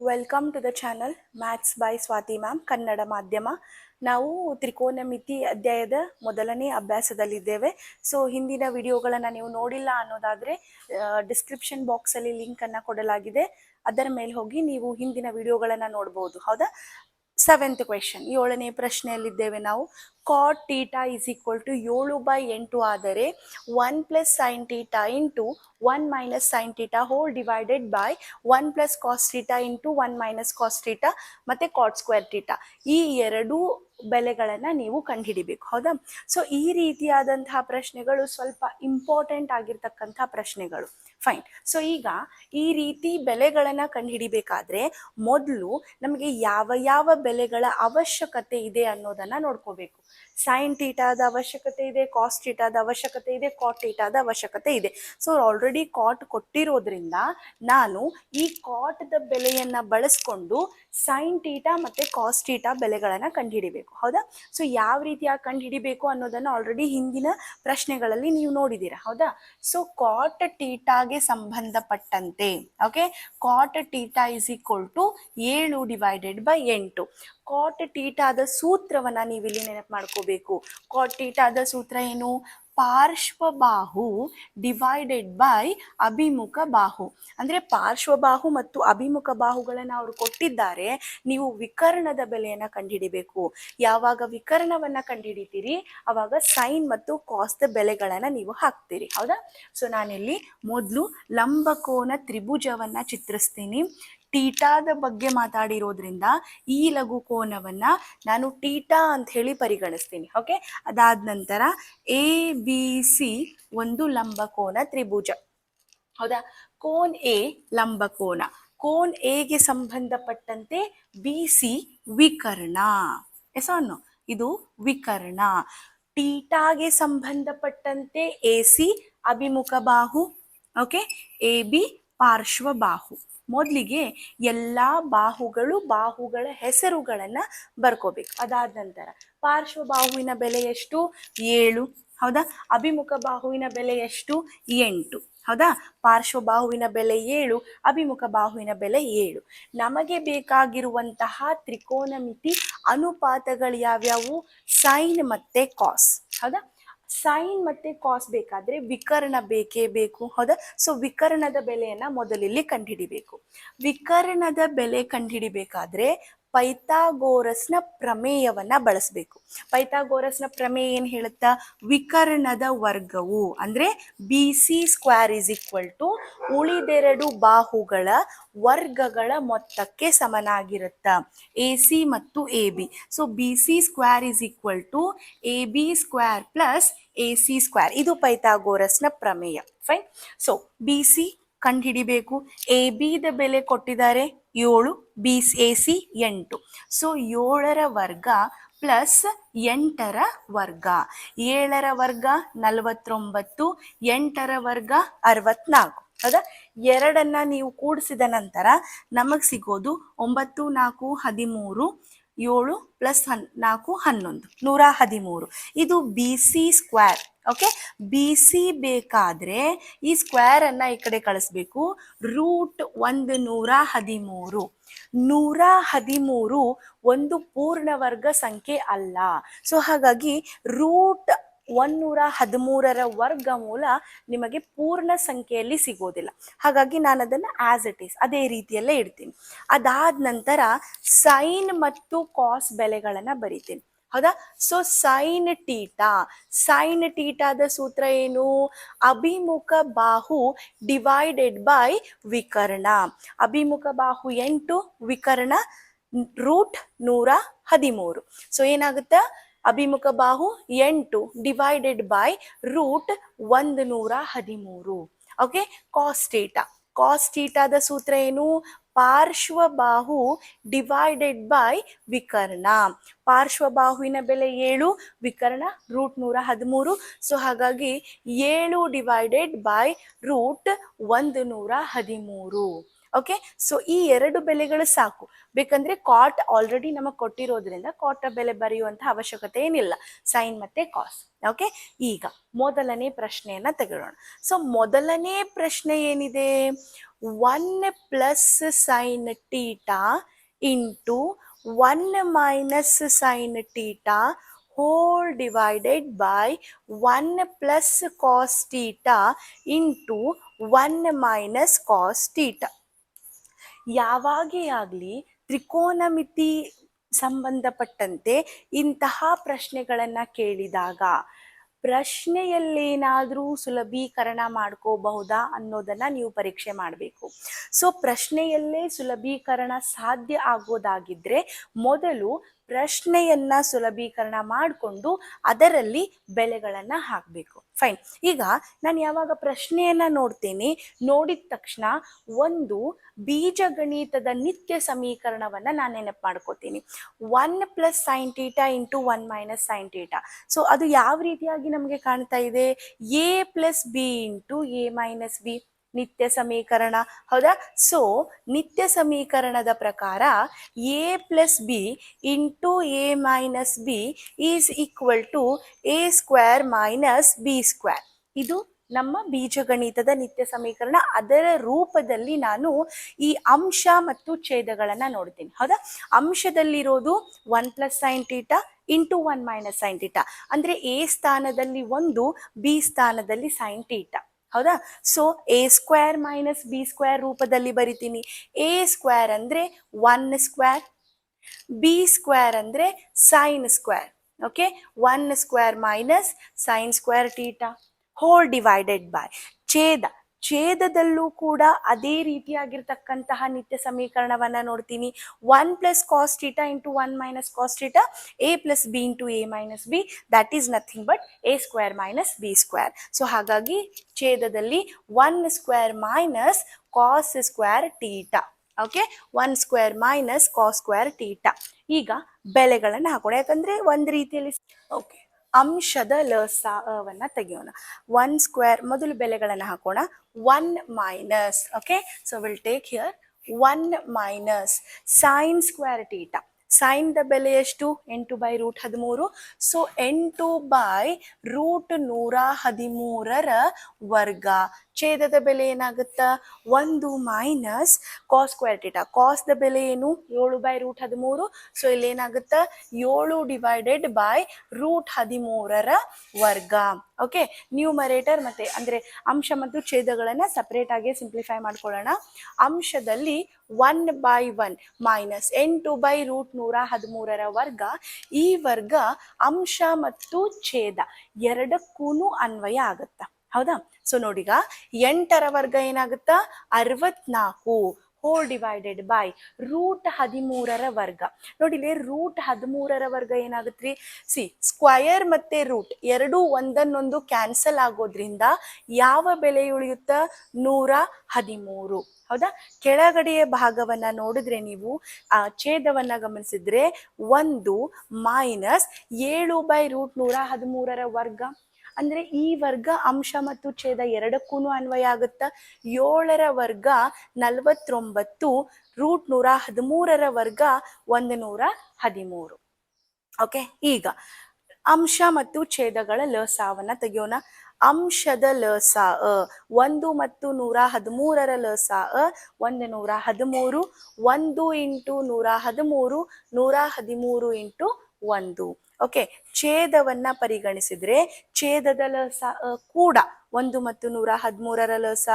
Welcome to the channel maths by Swathi ma'am Kannada ಮಾಧ್ಯಮ ನಾವು ತ್ರಿಕೋನ ಮಿತಿ ಅಧ್ಯಾಯದ ಮೊದಲನೇ ಅಭ್ಯಾಸದಲ್ಲಿದ್ದೇವೆ. ಸೊ ಹಿಂದಿನ ವಿಡಿಯೋಗಳನ್ನು ನೀವು ನೋಡಿಲ್ಲ ಅನ್ನೋದಾದರೆ ಡಿಸ್ಕ್ರಿಪ್ಷನ್ ಬಾಕ್ಸಲ್ಲಿ ಲಿಂಕನ್ನು ಕೊಡಲಾಗಿದೆ. ಅದರ ಮೇಲೆ ಹೋಗಿ ನೀವು ಹಿಂದಿನ ವಿಡಿಯೋಗಳನ್ನು ನೋಡ್ಬೋದು. ಹೌದಾ? ಸೆವೆಂತ್ ಕ್ವೆಶನ್ ಏಳನೇ ಪ್ರಶ್ನೆಯಲ್ಲಿದ್ದೇವೆ ನಾವು. Cot theta is equal to ಏಳು ಬೈ ಎಂಟು ಆದರೆ one plus sine theta into one minus sine theta whole divided by one plus cos theta into one minus cos theta ಮತ್ತು ಕಾಟ್ ಸ್ಕ್ವೇರ್ ಟೀಟಾ ಈ ಎರಡೂ ಬೆಲೆಗಳನ್ನು ನೀವು ಕಂಡುಹಿಡಿಬೇಕು, ಹೌದಾ? ಸೊ ಈ ರೀತಿಯಾದಂತಹ ಪ್ರಶ್ನೆಗಳು ಸ್ವಲ್ಪ ಇಂಪಾರ್ಟೆಂಟ್ ಆಗಿರ್ತಕ್ಕಂಥ ಪ್ರಶ್ನೆಗಳು. ಫೈನ್ ಸೊ ಈಗ ಈ ರೀತಿ ಬೆಲೆಗಳನ್ನು ಕಂಡುಹಿಡಿಬೇಕಾದ್ರೆ ಮೊದಲು ನಮಗೆ ಯಾವ ಯಾವ ಬೆಲೆಗಳ ಅವಶ್ಯಕತೆ ಇದೆ ಅನ್ನೋದನ್ನು ನೋಡ್ಕೋಬೇಕು. ಸೈನ್ ಟೀಟಾದ ಅವಶ್ಯಕತೆ ಇದೆ ಕಾಸ್ಟ್ ಟೀಟಾದ ಅವಶ್ಯಕತೆ ಇದೆ ಕಾಟ್ ಟೀಟಾದ ಅವಶ್ಯಕತೆ ಇದೆ. ಸೊ ಆಲ್ರೆಡಿ ಕಾಟ್ ಕೊಟ್ಟಿರೋದ್ರಿಂದ ನಾನು ಈ ಕಾಟ್ದ ಬೆಲೆಯನ್ನು ಬಳಸ್ಕೊಂಡು ಸೈನ್ ಟೀಟಾ ಮತ್ತು ಕಾಸ್ಟ್ ಟೀಟಾ ಬೆಲೆಗಳನ್ನು ಕಂಡುಹಿಡಿಬೇಕು. ಹೌದಾ? ಸೊ ಯಾವ ರೀತಿಯಾಗಿ ಕಂಡುಹಿಡಿಬೇಕು ಅನ್ನೋದನ್ನು ಆಲ್ರೆಡಿ ಹಿಂದಿನ ಪ್ರಶ್ನೆಗಳಲ್ಲಿ ನೀವು ನೋಡಿದ್ದೀರಾ. ಹೌದಾ? ಸೊ ಕಾಟ್ ಟೀಟಾಗೆ ಸಂಬಂಧಪಟ್ಟಂತೆ okay cot theta is equal to ಏಳು ಡಿವೈಡೆಡ್ ಬೈ ಎಂಟು. ಕಾಟ್ ಟೀಟಾದ ಸೂತ್ರವನ್ನು ನೀವಿಲ್ಲಿ ನೆನಪು ಮಾಡ್ಕೋಬೇಕು. ಕಾಟ್ ಟೀಟಾದ ಸೂತ್ರ ಏನು? ಪಾರ್ಶ್ವಬಾಹು ಡಿವೈಡೆಡ್ ಬೈ ಅಭಿಮುಖ ಬಾಹು. ಅಂದರೆ ಪಾರ್ಶ್ವಬಾಹು ಮತ್ತು ಅಭಿಮುಖ ಬಾಹುಗಳನ್ನು ಅವರು ಕೊಟ್ಟಿದ್ದಾರೆ, ನೀವು ವಿಕರ್ಣದ ಬೆಲೆಯನ್ನು ಕಂಡುಹಿಡಿಬೇಕು ಯಾವಾಗ ವಿಕರ್ಣವನ್ನು ಕಂಡುಹಿಡಿತೀರಿ ಅವಾಗ ಸೈನ್ ಮತ್ತು ಕಾಸ್ದ ಬೆಲೆಗಳನ್ನು ನೀವು ಹಾಕ್ತೀರಿ. ಹೌದಾ? ಸೊ ನಾನಿಲ್ಲಿ ಮೊದಲು ಲಂಬಕೋನ ತ್ರಿಭುಜವನ್ನು ಚಿತ್ರಿಸ್ತೀನಿ. ಟೀಟಾದ ಬಗ್ಗೆ ಮಾತಾಡಿರೋದ್ರಿಂದ ಈ ಲಘು ಕೋನವನ್ನ ನಾನು ಟೀಟಾ ಅಂತ ಹೇಳಿ ಪರಿಗಣಿಸ್ತೀನಿ ಓಕೆ ಅದಾದ ನಂತರ ಎ ಬಿ ಸಿ ಒಂದು ಲಂಬಕೋನ ತ್ರಿಭುಜ. ಹೌದಾ? ಕೋನ್ ಎ ಲಂಬಕೋನ ಕೋನ್. ಎಗೆ ಸಂಬಂಧಪಟ್ಟಂತೆ ಬಿ ಸಿ ವಿಕರ್ಣ. ಎಸ್ ಅನ್ನು ಇದು ವಿಕರ್ಣ. ಟೀಟಾಗೆ ಸಂಬಂಧಪಟ್ಟಂತೆ ಎ ಸಿ ಅಭಿಮುಖ ಬಾಹು ಓಕೆ ಎ ಬಿ ಪಾರ್ಶ್ವ ಬಾಹು. ಮೊದಲಿಗೆ ಎಲ್ಲ ಬಾಹುಗಳು ಬಾಹುಗಳ ಹೆಸರುಗಳನ್ನು ಬರ್ಕೋಬೇಕು. ಅದಾದ ನಂತರ ಪಾರ್ಶ್ವ ಬಾಹುವಿನ ಬೆಲೆ ಎಷ್ಟು? ಏಳು. ಹೌದಾ? ಅಭಿಮುಖ ಬಾಹುವಿನ ಬೆಲೆ ಎಷ್ಟು? ಎಂಟು. ಹೌದಾ? ಪಾರ್ಶ್ವ ಬಾಹುವಿನ ಬೆಲೆ ಏಳು, ಅಭಿಮುಖ ಬಾಹುವಿನ ಬೆಲೆ ಏಳು. ನಮಗೆ ಬೇಕಾಗಿರುವಂತಹ ತ್ರಿಕೋನಮಿತಿ ಅನುಪಾತಗಳು ಯಾವ್ಯಾವು? ಸೈನ್ ಮತ್ತೆ ಕಾಸ್. ಹೌದಾ? ಸೈನ್ ಮತ್ತೆ ಕಾಸ್ ಬೇಕಾದ್ರೆ ವಿಕರ್ಣ ಬೇಕೇ ಬೇಕು, ಹೌದಾ? ಸೊ ವಿಕರ್ಣದ ಬೆಲೆಯನ್ನ ಮೊದಲಿಲ್ಲಿ ಕಂಡುಹಿಡಿಬೇಕು. ವಿಕರ್ಣದ ಬೆಲೆ ಕಂಡುಹಿಡಿಬೇಕಾದ್ರೆ ಪೈಥಾಗೋರಸ್ನ ಪ್ರಮೇಯವನ್ನ ಬಳಸಬೇಕು. ಪೈಥಾಗೋರಸ್ನ ಪ್ರಮೇಯ ಏನು ಹೇಳುತ್ತಾ? ವಿಕರ್ಣದ ವರ್ಗವು. ಅಂದ್ರೆ B C square is equal to ಉಳಿದೆರಡು ಬಾಹುಗಳ ವರ್ಗಗಳ ಮೊತ್ತಕ್ಕೆ ಸಮನಾಗಿರುತ್ತ? ಎ ಸಿ ಮತ್ತು A B so B C square is equal to A B square plus A C square ಇದು ಪೈಥಾಗೋರಸ್ನ ಪ್ರಮೇಯ. ಫೈನ್ ಸೊ ಬಿ ಸಿ ಕಂಡುಹಿಡಿಬೇಕು. ಎ ಬಿದ ಬೆಲೆ ಕೊಟ್ಟಿದ್ದಾರೆ. ಏಳು ಬಿ ಎ ಸಿ ಎಂಟು. ಸೊ ಏಳರ ವರ್ಗ ಪ್ಲಸ್ ಎಂಟರ ವರ್ಗ. ಏಳರ ವರ್ಗ ನಲವತ್ತೊಂಬತ್ತು, ಎಂಟರ ವರ್ಗ ಅರವತ್ನಾಲ್ಕು. ಹೌದಾ? ಎರಡನ್ನ ನೀವು ಕೂಡಿಸಿದ ನಂತರ ನಮಗೆ ಸಿಗೋದು ಒಂಬತ್ತು, ನಾಲ್ಕು, ಹದಿಮೂರು, ಏಳು ಪ್ಲಸ್ ಹನ್, ನಾಲ್ಕು, ಹನ್ನೊಂದು. ನೂರ ಹದಿಮೂರು. ಇದು B C square okay B C ಬೇಕಾದರೆ ಈ ಸ್ಕ್ವೇರನ್ನು ಈ ಕಡೆ ಕಳಿಸ್ಬೇಕು. ರೂಟ್ ಒಂದು ನೂರ ಹದಿಮೂರು. ನೂರ ಹದಿಮೂರು ಒಂದು ಪೂರ್ಣ ವರ್ಗ ಸಂಖ್ಯೆ ಅಲ್ಲ. ಸೊ ಹಾಗಾಗಿ ರೂಟ್ ಒಂದೂರ ಹದಿಮೂರರ ವರ್ಗಮೂಲ ನಿಮಗೆ ಪೂರ್ಣ ಸಂಖ್ಯೆಯಲ್ಲಿ ಸಿಗೋದಿಲ್ಲ. ಹಾಗಾಗಿ ನಾನು ಅದನ್ನು ಆಸ್ ಇಟ್ ಈಸ್ ಅದೇ ರೀತಿಯಲ್ಲೇ ಇಡ್ತೀನಿ. ಅದಾದ ನಂತರ ಸೈನ್ ಮತ್ತು ಕಾಸ್ ಬೆಲೆಗಳನ್ನು ಬರಿತೀನಿ. ಹೌದಾ? ಸೊ ಸೈನ್ ಟೀಟಾ ಸೈನ್ ಟೀಟಾದ ಸೂತ್ರ ಏನು? ಅಭಿಮುಖ ಬಾಹು ಡಿವೈಡೆಡ್ ಬೈ ವಿಕರ್ಣ. ಅಭಿಮುಖ ಬಾಹು ಎಂಟು, ವಿಕರ್ಣ ರೂಟ್ ನೂರ ಹದಿಮೂರು. ಸೊ ಏನಾಗುತ್ತೆ? ಅಭಿಮುಖ ಬಾಹು ಎಂಟು ಡಿವೈಡೆಡ್ ಬೈ ರೂಟ್ ಒಂದು ನೂರ ಹದಿಮೂರು. ಓಕೆ ಕಾಸ್ಟೇಟಾ ಕಾಸ್ಟೀಟಾದ ಸೂತ್ರ ಏನು? ಪಾರ್ಶ್ವಬಾಹು ಡಿವೈಡೆಡ್ ಬೈ ವಿಕರ್ಣ. ಪಾರ್ಶ್ವಬಾಹುವಿನ ಬೆಲೆ ಏಳು, ವಿಕರ್ಣ ರೂಟ್ ನೂರ ಹದಿಮೂರು. ಸೊ ಹಾಗಾಗಿ ಏಳು ಡಿವೈಡೆಡ್ ಬೈ ರೂಟ್ ಒಂದು ನೂರ ಹದಿಮೂರು. ಓಕೆ ಸೊ ಈ ಎರಡು ಬೆಲೆಗಳು ಸಾಕು. ಬೇಕಂದ್ರೆ ಕಾಟ್ ಆಲ್ರೆಡಿ ನಮಗೆ ಕೊಟ್ಟಿರೋದ್ರಿಂದ ಕಾಟ ಬೆಲೆ ಬರೆಯುವಂತ ಅವಶ್ಯಕತೆ ಏನಿಲ್ಲ. ಸೈನ್ ಮತ್ತೆ ಕಾಸ್ ಓಕೆ ಈಗ ಮೊದಲನೇ ಪ್ರಶ್ನೆಯನ್ನ ತೆಗೆಯೋಣ. ಸೊ ಮೊದಲನೇ ಪ್ರಶ್ನೆ ಏನಿದೆ? One plus sine theta into one minus sine theta whole divided by 1 plus cos theta into 1 minus cos theta. ಯಾವಾಗೇ ಆಗಲಿ ತ್ರಿಕೋನಮಿತಿ ಸಂಬಂಧಪಟ್ಟಂತೆ ಇಂತಹ ಪ್ರಶ್ನೆಗಳನ್ನು ಕೇಳಿದಾಗ ಪ್ರಶ್ನೆಯಲ್ಲೇನಾದರೂ ಸುಲಭೀಕರಣ ಮಾಡ್ಕೋಬಹುದಾ ಅನ್ನೋದನ್ನ ನೀವು ಪರೀಕ್ಷೆ ಮಾಡಬೇಕು. ಸೊ ಪ್ರಶ್ನೆಯಲ್ಲೇ ಸುಲಭೀಕರಣ ಸಾಧ್ಯ ಆಗೋದಾಗಿದ್ರೆ ಮೊದಲು ಪ್ರಶ್ನೆಯನ್ನ ಸುಲಭೀಕರಣ ಮಾಡಿಕೊಂಡು ಅದರಲ್ಲಿ ಬೆಲೆಗಳನ್ನ ಹಾಕಬೇಕು. ಫೈನ್ ಈಗ ನಾನು ಯಾವಾಗ ಪ್ರಶ್ನೆಯನ್ನ ನೋಡ್ತೇನೆ, ನೋಡಿದ ತಕ್ಷಣ ಒಂದು ಬೀಜಗಣಿತದ ನಿತ್ಯ ಸಮೀಕರಣವನ್ನ ನಾನು ನೆನಪು ಮಾಡ್ಕೋತೀನಿ. One plus sine theta into one minus sine theta so ಅದು ಯಾವ ರೀತಿಯಾಗಿ ನಮಗೆ ಕಾಣ್ತಾ ಇದೆ? A plus B into A minus B ನಿತ್ಯ ಸಮೀಕರಣ. ಹೌದಾ? ಸೊ ನಿತ್ಯ ಸಮೀಕರಣದ ಪ್ರಕಾರ A plus B into A minus B is equal to A square minus B square ಇದು ನಮ್ಮ ಬೀಜಗಣಿತದ ನಿತ್ಯ ಸಮೀಕರಣ. ಅದರ ರೂಪದಲ್ಲಿ ನಾನು ಈ ಅಂಶ ಮತ್ತು ಛೇದಗಳನ್ನು ನೋಡ್ತೀನಿ. ಹೌದಾ? ಅಂಶದಲ್ಲಿರೋದು one plus sine theta into one minus sine theta ಅಂದ್ರೆ ಎ ಸ್ಥಾನದಲ್ಲಿ ಒಂದು ಬಿ ಸ್ಥಾನದಲ್ಲಿ ಸೈನ್ ಟೀಟಾ ಹೌದಾ? So A square minus B square ರೂಪದಲ್ಲಿ ಬರಿತೀನಿ. ಎ ಸ್ಕ್ವೇರ್ ಅಂದರೆ ಒನ್ ಸ್ಕ್ವೇರ್ ಬಿ ಸ್ಕ್ವೇರ್ ಅಂದರೆ sine square okay one square minus sine square theta whole divided by ಛೇದ. ಛೇದದಲ್ಲೂ ಕೂಡ ಅದೇ ರೀತಿಯಾಗಿರ್ತಕ್ಕಂತಹ ನಿತ್ಯ ಸಮೀಕರಣವನ್ನ ನೋಡ್ತೀನಿ. One plus cos into one minus cos A plus B into A minus B that is nothing but A square minus B square. So ಹಾಗಾಗಿ ಛೇದದಲ್ಲಿ one square minus cos square theta okay one square minus cos square theta ಈಗ ಬೆಲೆಗಳನ್ನು ಹಾಕೋಣ. ಯಾಕಂದ್ರೆ ಒಂದು ರೀತಿಯಲ್ಲಿ okay ಅಂಶದ ಲಸವನ್ನ ತೆಗೆಯೋಣ. One square ಮೊದಲು ಬೆಲೆಗಳನ್ನು ಹಾಕೋಣ. One minus okay so will take here one minus sine square theta ಸೈನ್ದ ಬೆಲೆ ಎಷ್ಟು? ಎಂಟು ಬೈ ರೂಟ್ ಹದಿಮೂರು. ಸೊ ಎಂಟು ಬೈ ರೂಟ್ ನೂರ ಹದಿಮೂರರ ವರ್ಗ. ಛೇದದ ಬೆಲೆ ಏನಾಗುತ್ತಾ? ಒಂದು ಮೈನಸ್ ಕಾಸ್ ಸ್ಕ್ವೇರ್ ಟೀಟಾ ದ ಬೆಲೆ ಏನು? ಏಳು ಬೈ ರೂಟ್ ಹದಿಮೂರು. ಸೊ ಇಲ್ಲಿ ಏನಾಗುತ್ತಾ? ಏಳು ಡಿವೈಡೆಡ್ ಬೈ ರೂಟ್ ಹದಿಮೂರರ ವರ್ಗ. ಓಕೆ ನ್ಯೂಮರೇಟರ್ ಮತ್ತೆ, ಅಂದ್ರೆ ಅಂಶ ಮತ್ತು ಛೇದಗಳನ್ನ ಸಪರೇಟ್ ಆಗಿ ಸಿಂಪ್ಲಿಫೈ ಮಾಡ್ಕೊಳ್ಳೋಣ. ಅಂಶದಲ್ಲಿ ಒನ್ ಬೈ ಒನ್ ಮೈನಸ್ ಎಂಟು ಬೈ ರೂಟ್ ನೂರ ಹದಿಮೂರರ ವರ್ಗ, ಈ ವರ್ಗ ಅಂಶ ಮತ್ತು ಛೇದ ಎರಡಕ್ಕೂ ಅನ್ವಯ ಆಗುತ್ತಾ? ಹೌದಾ? ಸೊ ನೋಡಿಗ, ಎಂಟರ ವರ್ಗ ಏನಾಗುತ್ತಾ? ಅರವತ್ನಾಲ್ಕು. ಹೋಲ್ ಡಿವೈಡೆಡ್ ಬೈ ರೂಟ್ ಹದಿಮೂರರ ವರ್ಗ. ನೋಡಿ ಇಲ್ಲಿ ರೂಟ್ ಹದಿಮೂರರ ವರ್ಗ ಏನಾಗುತ್ತೆ ಸಿ ಸ್ಕ್ವಯರ್ ಮತ್ತೆ ರೂಟ್ ಎರಡೂ ಒಂದನ್ನೊಂದು ಕ್ಯಾನ್ಸಲ್ ಆಗೋದ್ರಿಂದ ಯಾವ ಬೆಲೆ ಉಳಿಯುತ್ತ? ನೂರ ಹದಿಮೂರು. ಹೌದಾ? ಕೆಳಗಡೆಯ ಭಾಗವನ್ನ ನೋಡಿದ್ರೆ ನೀವು, ಆ, ಛೇದವನ್ನ ಗಮನಿಸಿದ್ರೆ ಒಂದು ಮೈನಸ್ ಏಳು ಬೈ ರೂಟ್ ನೂರ ಹದಿಮೂರರ ವರ್ಗ. ಅಂದ್ರೆ ಈ ವರ್ಗ ಅಂಶ ಮತ್ತು ಛೇದ ಎರಡಕ್ಕೂ ಅನ್ವಯ ಆಗುತ್ತಾ? ಏಳರ ವರ್ಗ ನಲವತ್ತೊಂಬತ್ತು, ರೂಟ್ ನೂರ ಹದಿಮೂರರ ವರ್ಗ ಒಂದು ನೂರ ಹದಿಮೂರು. ಓಕೆ ಈಗ ಅಂಶ ಮತ್ತು ಛೇದಗಳ ಲಸಾವನ್ನ ತೆಗೆಯೋಣ. ಅಂಶದ ಲಸ ಅ, ಒಂದು ಮತ್ತು ನೂರ ಹದಿಮೂರರ ಲಸ ಅ ಒಂದು ನೂರ ಹದಿಮೂರು, ಒಂದು ಇಂಟು ನೂರ ಹದಿಮೂರು ನೂರ ಹದಿಮೂರು ಇಂಟು ಒಂದು. ಓಕೆ ಛೇದವನ್ನ ಪರಿಗಣಿಸಿದ್ರೆ ಛೇದದ ಲಸ ಕೂಡ ಒಂದು ಮತ್ತು ನೂರ ಹದಿಮೂರರ ಲಸ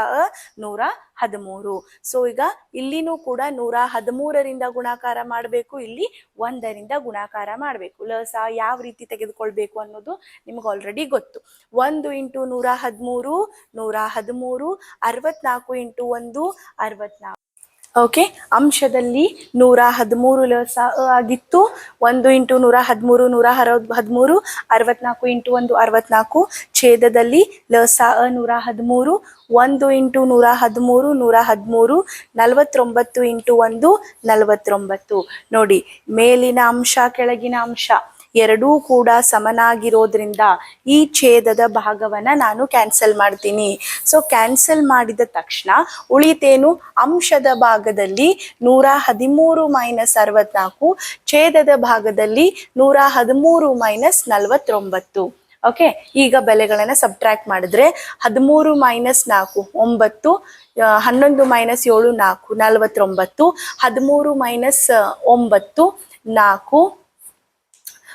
ನೂರ ಹದಿಮೂರು. ಸೊ ಈಗ ಇಲ್ಲಿನೂ ಕೂಡ ನೂರ ಹದಿಮೂರರಿಂದ ಗುಣಾಕಾರ ಮಾಡಬೇಕು, ಇಲ್ಲಿ ಒಂದರಿಂದ ಗುಣಾಕಾರ ಮಾಡಬೇಕು. ಲಸ ಯಾವ ರೀತಿ ತೆಗೆದುಕೊಳ್ಬೇಕು ಅನ್ನೋದು ನಿಮ್ಗೆ ಆಲ್ರೆಡಿ ಗೊತ್ತು. ಒಂದು ಇಂಟು ನೂರ ಹದಿಮೂರು ನೂರ ಹದಿಮೂರು, ಅರವತ್ನಾಲ್ಕು ಇಂಟು ಒಂದು, ಅರವತ್ನಾಲ್ಕು. ಓಕೆ ಅಂಶದಲ್ಲಿ ನೂರ ಹದಿಮೂರು ಲಸ ಆಗಿತ್ತು. ಒಂದು ಇಂಟು ನೂರ ಹದಿಮೂರು, ನೂರ ಹರ ಹದಿಮೂರು, ಅರವತ್ನಾಲ್ಕು ಇಂಟು ಒಂದು, ಅರವತ್ನಾಲ್ಕು. ಛೇದದಲ್ಲಿ ಲಸ ನೂರ ಹದಿಮೂರು, ಒಂದು ಇಂಟು ನೂರ ಹದಿಮೂರು ನೂರ ಹದಿಮೂರು, ನಲವತ್ತೊಂಬತ್ತು ಇಂಟು ಒಂದು, ನಲವತ್ತೊಂಬತ್ತು. ನೋಡಿ, ಮೇಲಿನ ಅಂಶ, ಕೆಳಗಿನ ಅಂಶ. ಎರಡೂ ಕೂಡ ಸಮನಾಗಿರೋದ್ರಿಂದ ಈ ಛೇದದ ಭಾಗವನ್ನ ನಾನು ಕ್ಯಾನ್ಸಲ್ ಮಾಡ್ತೀನಿ. ಸೊ ಕ್ಯಾನ್ಸಲ್ ಮಾಡಿದ ತಕ್ಷಣ ಉಳಿತೇನು? ಅಂಶದ ಭಾಗದಲ್ಲಿ ನೂರ ಹದಿಮೂರು ಮೈನಸ್ ಅರವತ್ನಾಲ್ಕು, ಛೇದದ ಭಾಗದಲ್ಲಿ ನೂರ ಹದಿಮೂರು ಮೈನಸ್ ನಲವತ್ತೊಂಬತ್ತು. ಓಕೆ ಈಗ ಬೆಲೆಗಳನ್ನು ಸಬ್ಟ್ರಾಕ್ಟ್ ಮಾಡಿದ್ರೆ ಹದಿಮೂರು ಮೈನಸ್ ನಾಲ್ಕು, ಒಂಬತ್ತು ಹನ್ನೊಂದು ಮೈನಸ್ ಏಳು ನಾಲ್ಕು, ನಲವತ್ತೊಂಬತ್ತು, ಹದಿಮೂರು ಮೈನಸ್ ಒಂಬತ್ತು, ನಾಲ್ಕು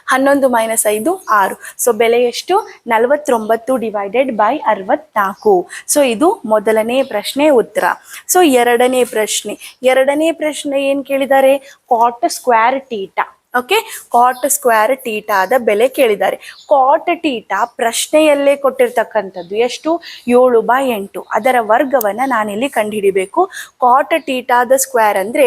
ಹನ್ನೊಂದು ಮೈನಸ್ ಐದು, ಆರು. ಸೊ ಬೆಲೆ ಎಷ್ಟು? ನಲವತ್ತೊಂಬತ್ತು ಡಿವೈಡೆಡ್ ಬೈ ಅರವತ್ನಾಲ್ಕು. ಸೊ ಇದು ಮೊದಲನೇ ಪ್ರಶ್ನೆ ಉತ್ತರ. ಸೊ ಎರಡನೇ ಪ್ರಶ್ನೆ. ಎರಡನೇ ಪ್ರಶ್ನೆ ಏನು ಕೇಳಿದ್ದಾರೆ? Cot square theta okay cot square ಟೀಟಾದ ಬೆಲೆ ಕೇಳಿದ್ದಾರೆ. ಕಾಟ್ ಟೀಟಾ ಪ್ರಶ್ನೆಯಲ್ಲೇ ಕೊಟ್ಟಿರ್ತಕ್ಕಂಥದ್ದು ಎಷ್ಟು? ಏಳು ಬೈ ಎಂಟು. ಅದರ ವರ್ಗವನ್ನು ನಾನಿಲ್ಲಿ ಕಂಡುಹಿಡಿಬೇಕು. ಕಾಟ್ ಟೀಟಾದ ಸ್ಕ್ವೇರ್ ಅಂದರೆ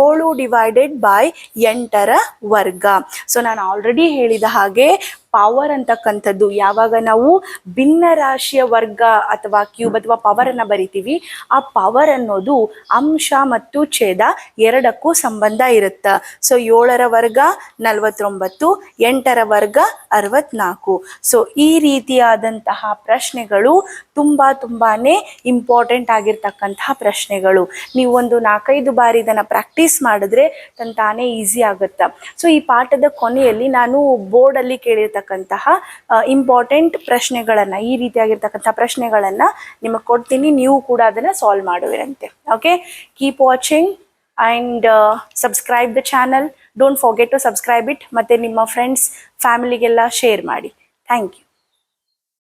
ಏಳು ಡಿವೈಡೆಡ್ ಬೈ ಎಂಟರ ವರ್ಗ. ಸೊ ನಾನು ಆಲ್ರೆಡಿ ಹೇಳಿದ ಹಾಗೆ ಪವರ್ ಅಂತಕ್ಕಂಥದ್ದು. ಯಾವಾಗ ನಾವು ಭಿನ್ನ ರಾಶಿಯ ವರ್ಗ ಅಥವಾ ಕ್ಯೂಬ್ ಅಥವಾ ಪವರ್ ಅನ್ನ ಬರಿತೀವಿ, ಆ ಪವರ್ ಅನ್ನೋದು ಅಂಶ ಮತ್ತು ಛೇದ ಎರಡಕ್ಕೂ ಸಂಬಂಧ ಇರುತ್ತೆ. ಸೊ ಏಳರ ವರ್ಗ ನಲವತ್ತೊಂಬತ್ತು, ಎಂಟರ ವರ್ಗ ಅರವತ್ನಾಲ್ಕು. ಸೊ ಈ ರೀತಿಯಾದಂತಹ ಪ್ರಶ್ನೆಗಳು ತುಂಬಾ ತುಂಬಾನೇ ಇಂಪಾರ್ಟೆಂಟ್ ಆಗಿರ್ತಕ್ಕಂತಹ ಪ್ರಶ್ನೆಗಳು. ನೀವು ಒಂದು ನಾಲ್ಕೈದು ಬಾರಿ ಇದನ್ನು ಪ್ರಾಕ್ಟೀಸ್ ಮಾಡಿದ್ರೆ ತಂತಾನೇ ತಾನೇ ಈಸಿ ಆಗುತ್ತೆ. ಸೊ ಈ ಪಾಠದ ಕೊನೆಯಲ್ಲಿ ನಾನು ಬೋರ್ಡಲ್ಲಿ ಕೇಳಿರ್ತಕ್ಕಂತಹ ಇಂಪಾರ್ಟೆಂಟ್ ಪ್ರಶ್ನೆಗಳನ್ನು, ಈ ರೀತಿಯಾಗಿರ್ತಕ್ಕಂಥ ಪ್ರಶ್ನೆಗಳನ್ನು ನಿಮಗೆ ಕೊಡ್ತೀನಿ. ನೀವು ಕೂಡ ಅದನ್ನು solve ಮಾಡುವಿರಂತೆ. Okay keep watching and subscribe the channel don't forget to subscribe it ಮತ್ತು ನಿಮ್ಮ ಫ್ರೆಂಡ್ಸ್ ಫ್ಯಾಮಿಲಿಗೆಲ್ಲ ಶೇರ್ ಮಾಡಿ. Thank you